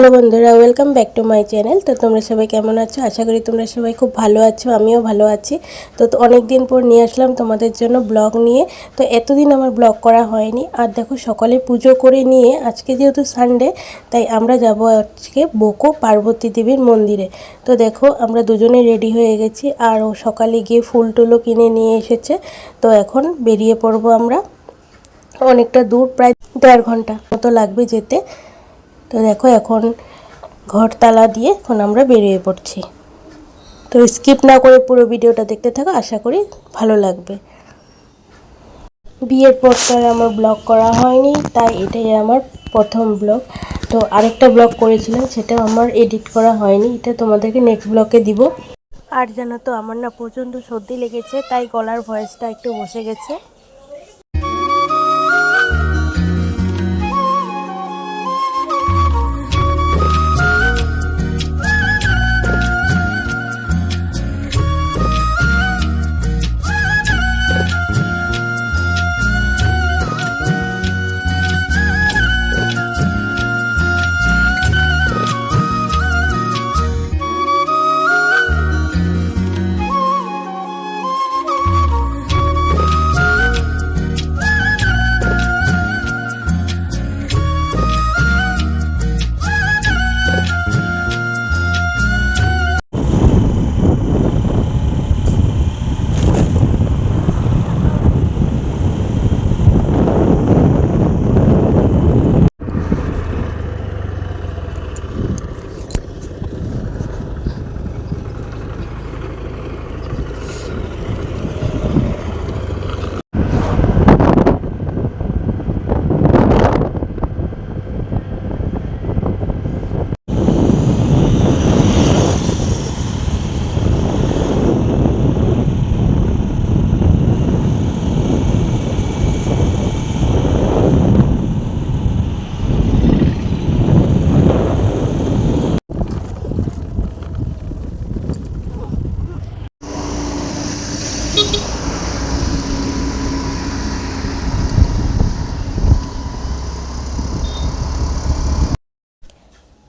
Hello বন্ধুরা welcome back to my channel তো তোমরা সবাই কেমন আছো? আশা করি তোমরা সবাই খুব ভালো আছো, আমিও ভালো আছি। তো অনেক দিন পর নিয়ে আসলাম তোমাদের জন্য ব্লগ নিয়ে। তো এতদিন আমার ব্লগ করা হয়নি। আর দেখো, সকালে পুজো করে নিয়ে আজকে যেহেতু সানডে তাই আমরা যাব আজকে বোকো পার্বতী দেবীর মন্দিরে। তো দেখো, আমরা দুজনে রেডি হয়ে গেছি। আর ও সকালে গিয়ে ফুল টুলো কিনে নিয়ে এসেছে। তো এখন বেরিয়ে পড়ব আমরা। অনেকটা দূর, প্রায় দেড় ঘণ্টা মতো লাগবে যেতে। তো দেখো এখন ঘর তালা দিয়ে এখন আমরা বেরিয়ে পড়ছি। তো স্কিপ না করে পুরো ভিডিওটা দেখতে থাকো, আশা করি ভালো লাগবে। বিয়ের পর তো আর আমার ব্লগ করা হয়নি, তাই এটাই আমার প্রথম ব্লগ তো আরেকটা ব্লগ করেছিলাম, সেটাও আমার এডিট করা হয়নি, এটা তোমাদেরকে নেক্সট ব্লগে দিব। আর জানো তো, আমার না প্রচণ্ড সর্দি লেগেছে, তাই গলার ভয়েসটা একটু বসে গেছে।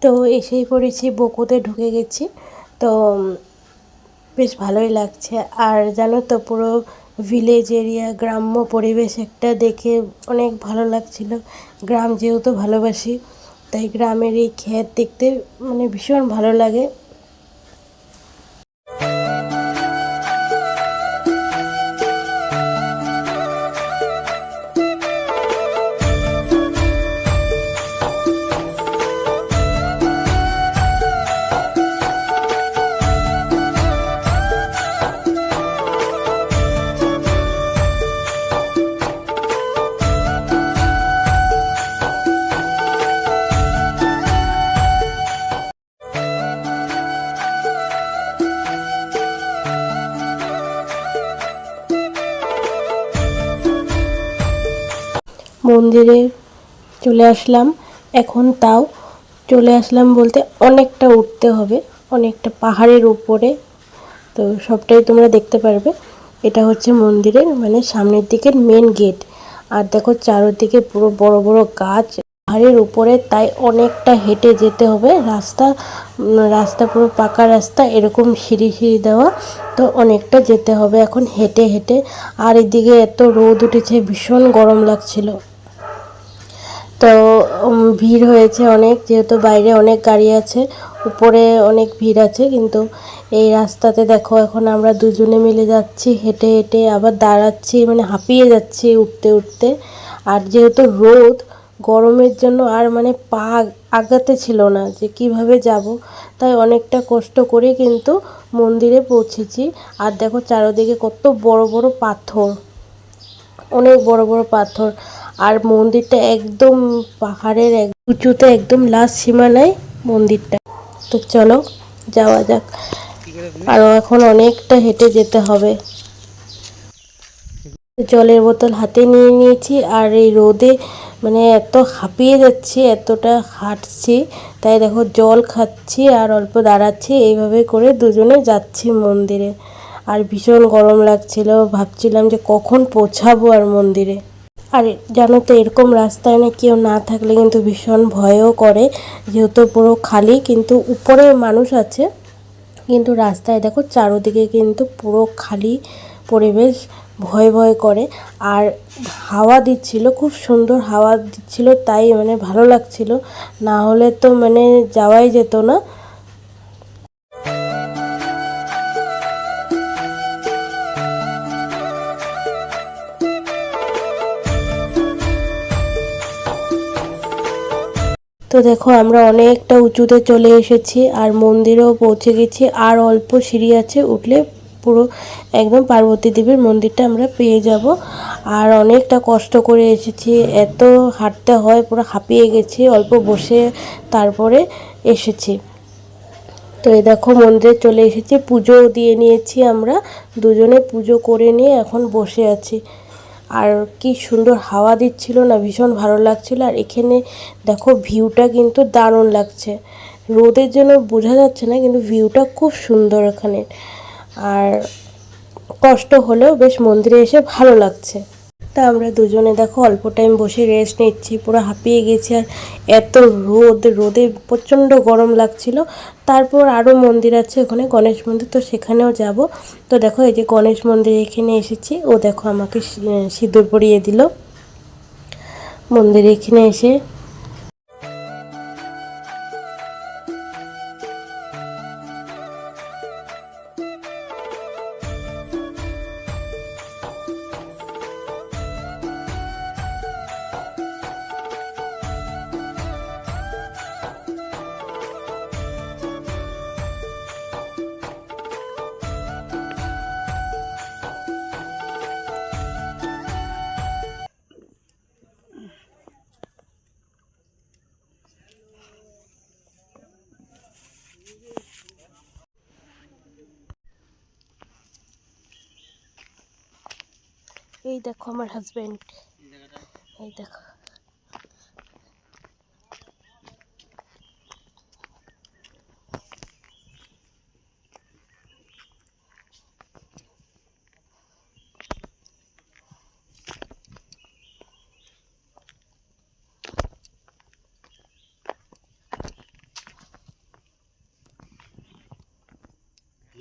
তো এসেই পড়েছি, বকুতে ঢুকে গেছি। তো বেশ ভালোই লাগছে। আর জানো তো, পুরো ভিলেজ এরিয়া গ্রাম্য পরিবেশ একটা দেখে অনেক ভালো লাগছিল। গ্রাম যেহেতু ভালোবাসি, তাই গ্রামের এই ক্ষেত দেখতে মানে ভীষণ ভালো লাগে। মন্দিরে চলে আসলাম। এখন তাও চলে আসলাম বলতে অনেকটা উঠতে হবে, অনেকটা পাহাড়ের উপরে। তো সবটাই তোমরা দেখতে পারবে। এটা হচ্ছে মন্দিরের মানে সামনের দিকের মেন গেট আর দেখো চারোদিকে পুরো বড় বড় গাছ। পাহাড়ের উপরে তাই অনেকটা হেঁটে যেতে হবে। রাস্তা রাস্তা পুরো পাকা রাস্তা, এরকম সিঁড়ি সিঁড়ি দেওয়া। তো অনেকটা যেতে হবে এখন হেঁটে হেঁটে। আর এদিকে এত রোদ উঠেছে, ভীষণ গরম লাগছিল। তো ভিড় হয়েছে অনেক, যেহেতু বাইরে অনেক গাড়ি আছে, উপরে অনেক ভিড় আছে, কিন্তু এই রাস্তাতে দেখো, এখন আমরা দুজনে মিলে যাচ্ছি, হেঁটে হেঁটে আবার দাঁড়াচ্ছি মানে হাঁপিয়ে যাচ্ছি উঠতে উঠতে। আর যেহেতু রোদ, গরমের জন্য আর মানে পা আগাতে ছিল না, যে কীভাবে যাব, তাই অনেকটা কষ্ট করে কিন্তু মন্দিরে পৌঁছেছি। আর দেখো, চারদিকে কত বড় বড় পাথর, অনেক বড় বড় পাথর। আর মন্দিরটা একদম পাহাড়ের উঁচুতে একদম লাস্ট সীমানায় মন্দিরটা। তো চলো, যাওয়া যাক। আরও এখন অনেকটা হেঁটে যেতে হবে। জলের বোতল হাতে নিয়ে নিয়েছি আর এই রোদে মানে এত হাঁপিয়ে যাচ্ছি, এতটা হাঁটছি, তাই দেখো জল খাচ্ছি আর অল্প দাঁড়াচ্ছি, এইভাবে করে দুজনে যাচ্ছি মন্দিরে। আর ভীষণ গরম লাগছিল, ভাবছিলাম যে কখন পৌঁছাবো আর মন্দিরে। আর জানো তো এরকম রাস্তায় না কেউ না থাকলে কিন্তু ভীষণ ভয়ও করে। যেহেতু পুরো খালি, কিন্তু উপরে মানুষ আছে। কিন্তু রাস্তায় দেখো চারোদিকে কিন্তু পুরো খালি পরিবেশ ভয় ভয় করে। আর হাওয়া দিচ্ছিল, খুব সুন্দর হাওয়া দিচ্ছিল, তাই মানে ভালো লাগছিল। না হলে তো মানে যাওয়াই যেত না। তো দেখো, আমরা অনেকটা উঁচুতে চলে এসেছি আর মন্দিরেও পৌঁছে গেছি। আর অল্প সিঁড়ি আছে, উঠলে পুরো একদম পার্বতী দেবীর মন্দিরটা আমরা পেয়ে যাব। আর অনেকটা কষ্ট করে এসেছি, এত হাঁটতে হয়, পুরো হাঁপিয়ে গেছি, অল্প বসে তারপরে এসেছি। তো এই দেখো, মন্দিরে চলে এসেছি পুজোও দিয়ে নিয়েছি আমরা, দুজনে পুজো করে নিয়ে এখন বসে আছি। আর কি সুন্দর হাওয়া দিচ্ছিল না, ভীষণ ভালো লাগছিল। আর এখানে দেখো ভিউটা কিন্তু দারুণ লাগছে। রোদের জন্য বোঝা যাচ্ছে না, কিন্তু ভিউটা খুব সুন্দর এখানে আর কষ্ট হলেও বেশ মন্দিরে এসে ভালো লাগছে। তা আমরা দুজনে দেখো অল্প টাইম বসে রেস্ট নিচ্ছি, পুরো হাঁপিয়ে গেছি আর এত রোদ, রোদে প্রচণ্ড গরম লাগছিল। তারপর আরও মন্দির আছে ওখানে, গণেশ মন্দির, তো সেখানেও যাব। তো দেখো এই যে গণেশ মন্দির এখানে এসেছি, ও দেখো আমাকে সিঁদুর পরিয়ে দিল। মন্দির এখানে এসে এই দেখো আমার হাজবেন্ড এই দেখো।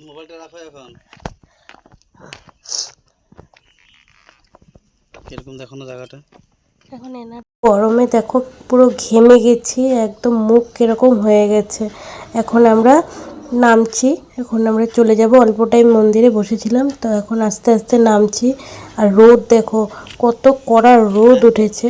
মোবাইলটা রাখো এখন। কীরকম দেখো না জায়গাটা? এখন এনার গরমে দেখো পুরো ঘেমে গেছি, একদম মুখ কীরকম হয়ে গেছে। এখন আমরা নামছি, এখন আমরা চলে যাব। অল্প টাইম মন্দিরে বসেছিলাম, তো এখন আস্তে আস্তে নামছি। আর রোদ দেখো, কত কড়া রোদ উঠেছে।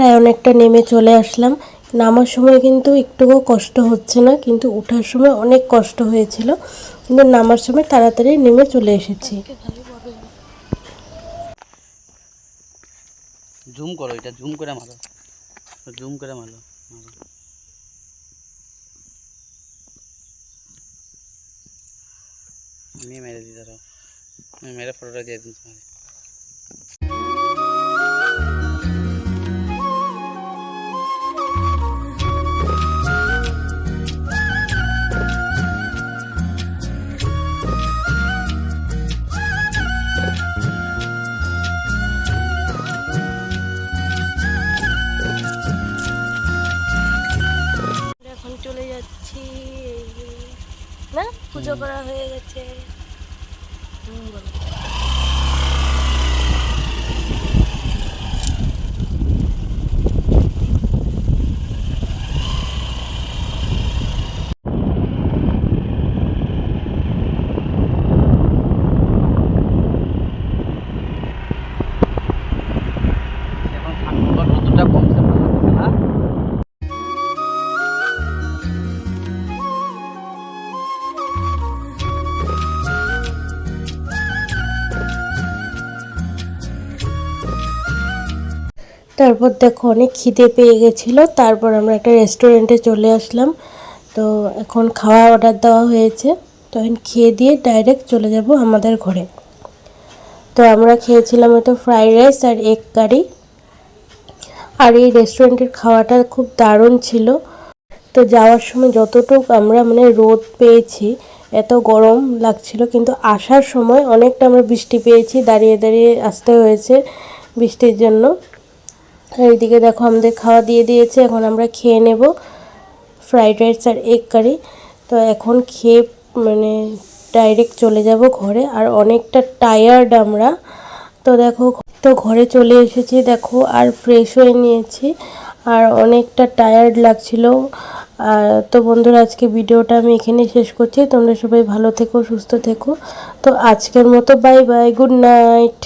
প্রায় অনেকটা নেমে চলে আসলাম। নামার সময় কিন্তু একটুও কষ্ট হচ্ছে না, কিন্তু ওঠার সময় অনেক কষ্ট হয়েছিল। কিন্তু নামার সময় তাড়াতাড়ি নেমে চলে এসেছি। জুম করো এটা, জুম করে মারো। জুম করে মারো মারো। আমি মেরে ধরো আমি মেরে ফটোটা দিয়ে দিন তোমার করা হয়ে গেছে। তারপর দেখো অনেক খিদে পেয়ে গেছিল। তারপর আমরা একটা রেস্টুরেন্টে চলে আসলাম। তো এখন খাওয়া অর্ডার দেওয়া হয়েছে। তো এখন খেয়ে দিয়ে ডাইরেক্ট চলে যাব আমাদের ঘরে। তো আমরা খেয়েছিলাম হয়তো ফ্রাইড রাইস আর এগ কারি আর এই রেস্টুরেন্টের খাওয়াটা খুব দারুণ ছিল। তো যাওয়ার সময় যতটুকু আমরা মানে রোদ পেয়েছি, এত গরম লাগছিল, কিন্তু আসার সময় অনেকটা আমরা বৃষ্টি পেয়েছি, দাঁড়িয়ে দাঁড়িয়ে আসতে হয়েছে বৃষ্টির জন্য। এইদিকে দেখো আমাদের খাওয়া দিয়ে দিয়েছে, এখন আমরা খেয়ে নেব ফ্রাইড রাইস আর এগ কারি। তো এখন খেয়ে মানে ডাইরেক্ট চলে যাব ঘরে, আর অনেকটা টায়ার্ড আমরা। তো দেখো, তো ঘরে চলে এসেছি, দেখো, আর ফ্রেশ হয়ে নিয়েছি, আর অনেকটা টায়ার্ড লাগছিল। তো বন্ধুরা, আজকে ভিডিওটা আমি এখানে শেষ করছি। তোমরা সবাই ভালো থেকো, সুস্থ থেকো। তো আজকের মতো বাই বাই গুড নাইট